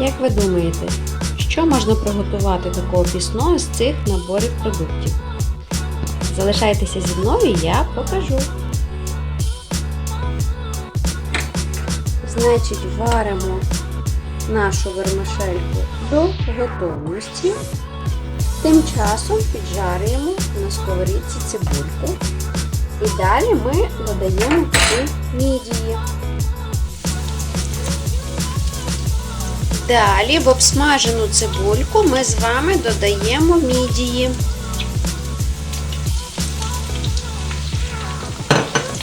Як ви думаєте, що можна приготувати такого пісного з цих наборів продуктів? Залишайтеся зі мною, я покажу. Значить, варимо нашу вермишельку до готовності. Тим часом піджарюємо на сковорідці цибульку. І далі ми додаємо туди мідії. Далі в обсмажену цибульку ми з вами додаємо мідії.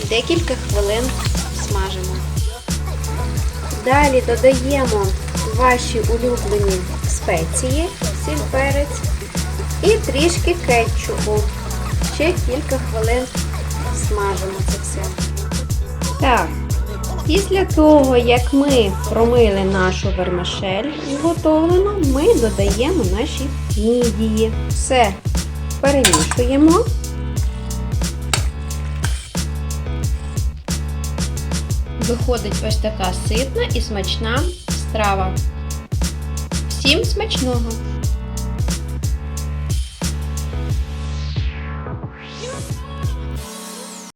Декілька хвилин смажимо. Далі додаємо ваші улюблені спеції, сіль перець і трішки кетчупу. Ще кілька хвилин смажимо це все. Так, після того, як ми промили нашу вермишель зготовлену, ми додаємо наші мідії. Все перемішуємо. Виходить ось така ситна і смачна страва. Всім смачного!